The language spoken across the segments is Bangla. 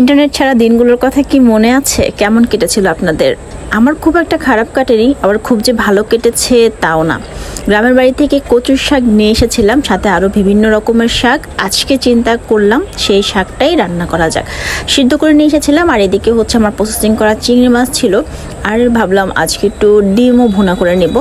ইন্টারনেট ছাড়া দিনগুলোর কথা কি মনে আছে? কেমন কেটেছিল আপনাদের? আমার খুব একটা খারাপ কাটেনি, আবার খুব যে ভালো কেটেছে তাও না। গ্রামের বাড়ি থেকে কচুর শাক নিয়ে এসেছিলাম, সাথে আরও বিভিন্ন রকমের শাক। আজকে চিন্তা করলাম সেই শাকটাই রান্না করা যাক। সিদ্ধ করে নিয়ে এসেছিলাম, আর এদিকে হচ্ছে আমার প্রসেসিং করা চিংড়ি মাছ ছিল। আর ভাবলাম আজকে একটু ডিমও ভুনা করে নেব।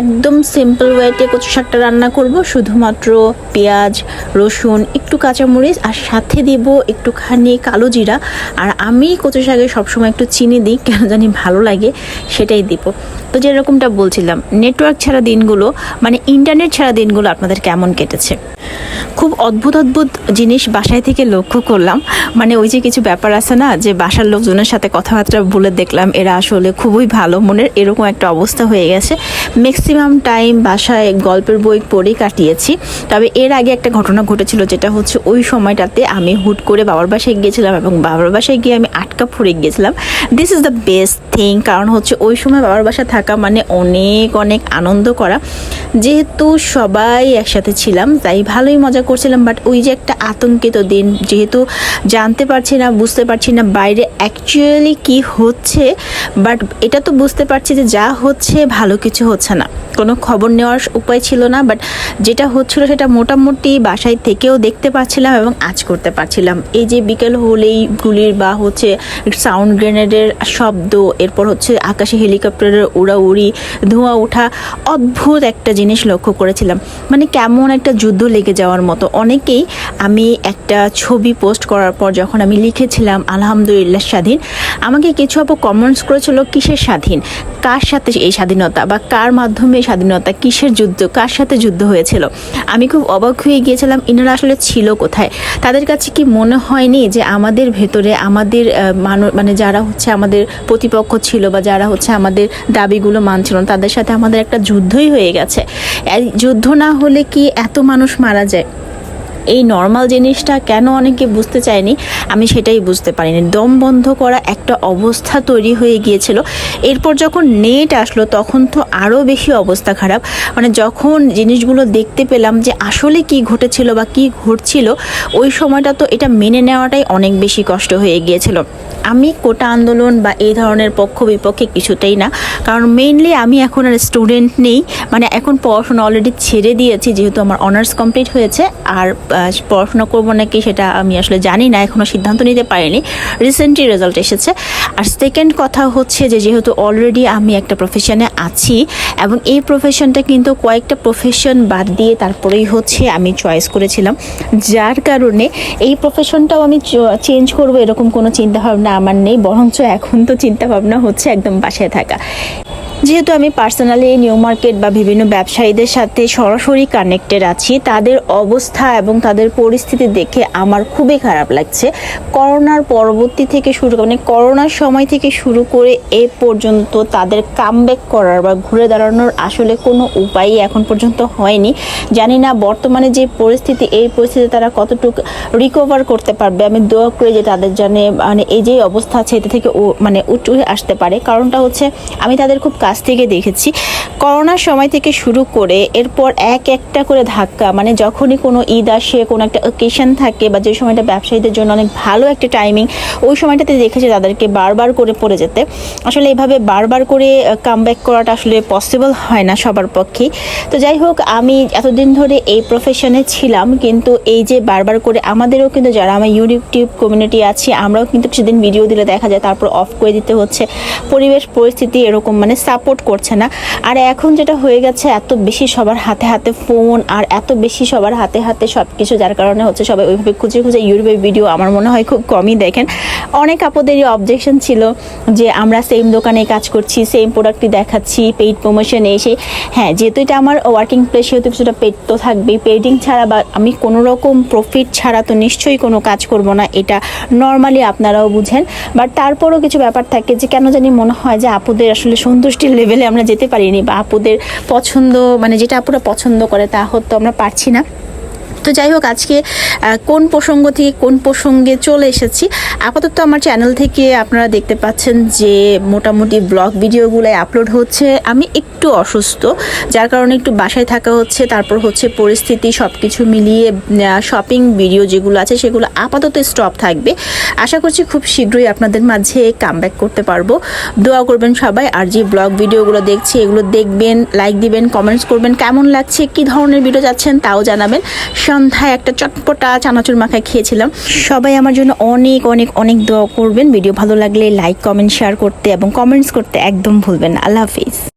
একদম সিম্পল ওয়েতে কচু শাকটা রান্না করব, শুধুমাত্র পেঁয়াজ, রসুন, একটু কাঁচামরিচ, আর সাথে দিব একটুখানি কালো জিরা। আর আমি কচু শাকে সবসময় একটু চিনি দিই, কেন জানি ভালো লাগে, সেটাই দিব। তো যেরকমটা বলছিলাম নেটওয়ার্ক ছাড়া দিনগুলো মানে ইন্টারনেট ছাড়া দিনগুলো আপনাদের কেমন কেটেছে? খুব অদ্ভুত অদ্ভুত জিনিস বাসায় থেকে লক্ষ্য করলাম। মানে ওই যে কিছু ব্যাপার আছে না, যে বাসার লোকজনের সাথে কথাবার্তা বলে দেখলাম, এরা আসলে খুবই ভালো মনের, এরকম একটা অবস্থা হয়ে গেছে। ম্যাক্সিমাম টাইম বাসায় গল্পের বই পড়েই কাটিয়েছি। তবে এর আগে একটা ঘটনা ঘটেছিল, যেটা হচ্ছে ওই সময়টাতে আমি হুট করে বাবার বাসায় গিয়েছিলাম এবং বাবার বাসায় গিয়ে আমি আটকা পড়ে গিয়েছিলাম। This is the best thing কারণ হচ্ছে ওই সময় বাবার বাসা থাকা মানে অনেক অনেক আনন্দ করা। যেহেতু সবাই একসাথে ছিলাম, তাই ভালোই মজা করছিলাম বাট ওই যে একটা আতঙ্কিত দিন, যেহেতু জানতে পারছি না, বুঝতে পারছি না বাইরে অ্যাকচুয়ালি কি হচ্ছে বাট এটা তো বুঝতে পারছি যে যা হচ্ছে, ভালো কিছু হচ্ছে না। কোনো খবর নেওয়ার উপায় ছিল না বাট যেটা হচ্ছিল সেটা মোটামুটি বাসায় থেকেও দেখতে পাচ্ছিলাম এবং আজ করতে পারছিলাম। এই যে বিকেল হলেই গুলির বা হচ্ছে সাউন্ড গ্রেনেডের শব্দ, এরপর হচ্ছে আকাশে হেলিকপ্টারের উড়াউড়ি, ধোঁয়া ওঠা, অদ্ভুত একটা জিনিস লক্ষ্য করেছিলাম। মানে কেমন একটা যুদ্ধ লেগে যাওয়ার মতো। অনেকেই আমি একটা ছবি পোস্ট করার পর যখন আমি লিখেছিলাম আলহামদুলিল্লাহ স্বাধীন আমাকে কিছু আপু কমেন্টস করেছিল কিসের স্বাধীন? কার সাথে এই স্বাধীনতা বা কার মাধ্যমে স্বাধীনতা? কিসের যুদ্ধ? কার সাথে যুদ্ধ হয়েছিল? আমি খুব অবাক হয়ে গিয়েছিলাম ইনারা আসলে ছিল কোথায়? তাদের কাছে কি মনে হয়নি যে আমাদের ভেতরে আমাদের মানুষ মানে যারা হচ্ছে আমাদের প্রতিপক্ষ ছিল বা যারা হচ্ছে আমাদের দাবিগুলো মানছিল না, তাদের সাথে আমাদের একটা যুদ্ধই হয়ে গেছে? যুদ্ধ না হলে কি এত মানুষ মারা যায়? এই নর্মাল জিনিসটা কেন অনেকে বুঝতে চায়নি, আমি সেটাই বুঝতে পারিনি। দম বন্ধ করা একটা অবস্থা তৈরি হয়ে গিয়েছিল। এরপর যখন নেট আসলো, তখন তো আরও বেশি অবস্থা খারাপ। মানে যখন জিনিসগুলো দেখতে পেলাম যে আসলে কি ঘটেছিল বা কি ঘটছিল, ওই সময়টা তো এটা মেনে নেওয়াটাই অনেক বেশি কষ্ট হয়ে গিয়েছিল। আমি কোটা আন্দোলন বা এই ধরনের পক্ষ বিপক্ষে কিছুতেই না, কারণ মেইনলি আমি এখন আর স্টুডেন্ট নেই। মানে এখন পড়াশোনা অলরেডি ছেড়ে দিয়েছি, যেহেতু আমার অনার্স কমপ্লিট হয়েছে। আর পড়াশোনা করব নাকি সেটা আমি আসলে জানি না এখনও সিদ্ধান্ত নিতে পারিনি। রিসেন্টলি রেজাল্ট এসেছে। আর সেকেন্ড কথা হচ্ছে যে, যেহেতু অলরেডি আমি একটা প্রফেশনে আছি, এবং এই প্রফেশনটা কিন্তু কয়েকটা প্রফেশন বাদ দিয়ে তারপরেই হচ্ছে আমি চয়েস করেছিলাম। যার কারণে এই প্রফেশনটাও আমি চেঞ্জ করব এরকম কোনো চিন্তাভাবনা আমার নেই, বরঞ্চ এখন তো চিন্তাভাবনা হচ্ছে একদম বাসায় থাকা। যেহেতু আমি পার্সোনালি নিউ মার্কেট বা বিভিন্ন ব্যবসায়ীদের সাথে সরাসরি কানেক্টেড আছি, তাদের অবস্থা এবং তাদের পরিস্থিতি দেখে আমার খুবই খারাপ লাগছে। করোনার পরবর্তী থেকে শুরু মানে করোনার সময় থেকে শুরু করে এ পর্যন্ত তাদের কামব্যাক করার বা ঘুরে দাঁড়ানোর আসলে কোনো উপায়ই এখন পর্যন্ত হয়নি। জানি না বর্তমানে যে পরিস্থিতি, এই পরিস্থিতি তারা কতটুকু রিকভার করতে পারবে। আমি দোয়া করি যে তাদের জানে মানে এই যে অবস্থা আছে, এটা থেকে মানে উঠে আসতে পারে। কারণটা হচ্ছে আমি তাদের খুব কাছ থেকে দেখেছি। করোনার সময় থেকে শুরু করে এরপর এক একটা করে ধাক্কা মানে যখনই কোনো ঈদ আসে, কোনো একটা অকেশন থাকে বা যে সময়টা ব্যবসায়ীদের জন্য অনেক ভালো একটা টাইমিং ওই সময়টাতে দেখেছি তাদেরকে বারবার করে পড়ে যেতে। আসলে এভাবে বারবার করে কামব্যাক করাটা আসলে পসিবল হয় না সবার পক্ষেই। তো যাই হোক, আমি এতদিন ধরে এই প্রফেশনে ছিলাম, কিন্তু এই যে বারবার করে আমাদেরও কিন্তু যারা আমার ইউটিউব কমিউনিটি আছে, আমরাও কিন্তু সেদিন ভিডিও দিলে দেখা যায়, তারপর অফ করে দিতে হচ্ছে। পরিবেশ, পরিস্থিতি এরকম মানে সাপোর্ট করছে না। আর এখন যেটা হয়ে গেছে, এত বেশি সবার হাতে হাতে ফোন আর এত বেশি সবার হাতে হাতে সব কিছু যার কারণে হচ্ছে সবাই ওইভাবে খুঁজে খুঁজে ইউটিউবের ভিডিও আমার মনে হয় খুব কমই দেখেন। অনেক আপদেরই অবজেকশন ছিল যে আমরা সেম দোকানে কাজ করছি সেম প্রোডাক্টই দেখাচ্ছি পেইড প্রমোশন এসে। হ্যাঁ যেহেতু এটা আমার ওয়ার্কিং প্লেস সেহেতু কিছুটা পেড তো থাকবেই। পেডিং ছাড়া বা আমি কোনো রকম প্রফিট ছাড়া তো নিশ্চয়ই কোনো কাজ করব না, এটা নর্মালি আপনারাও বুঝেন। বাট তারপরও কিছু ব্যাপার থাকে যে কেন জানি মনে হয় যে আপুদের আসলে সন্তুষ্টির লেভেলে আমরা যেতে পারিনি বা আপুদের পছন্দ মানে যেটা আপুরা পছন্দ করে তা হয়তো আমরা পারছি না। তো যাই হোক, আজকে কোন প্রসঙ্গ থেকে কোন প্রসঙ্গে চলে এসেছি, আপাতত আমার চ্যানেল থেকে আপনারা দেখতে পাচ্ছেন যে মোটামুটি ব্লগ ভিডিওগুলো আপলোড হচ্ছে। আমি একটু অসুস্থ, যার কারণে একটু বাসায় থাকা হচ্ছে, তারপর হচ্ছে পরিস্থিতি সব কিছু মিলিয়ে শপিং ভিডিও যেগুলো আছে সেগুলো আপাতত স্টপ থাকবে। আশা করছি খুব শীঘ্রই আপনাদের মাঝে কাম করতে পারব। দোয়া করবেন সবাই, আর যে ব্লগ ভিডিওগুলো দেখছি, এগুলো দেখবেন লাইক দিবেন কমেন্টস করবেন, কেমন লাগছে, কি ধরনের ভিডিও যাচ্ছেন তাও জানাবেন। সন্ধ্যায় একটা চটপটা চানাচুর মাখায় খেয়েছিলাম। সবাই আমার জন্য অনেক অনেক অনেক দোয়া করবেন। ভিডিও ভালো লাগলে লাইক কমেন্ট শেয়ার করতে এবং কমেন্টস করতে একদম ভুলবেন আল্লাহ হাফিজ।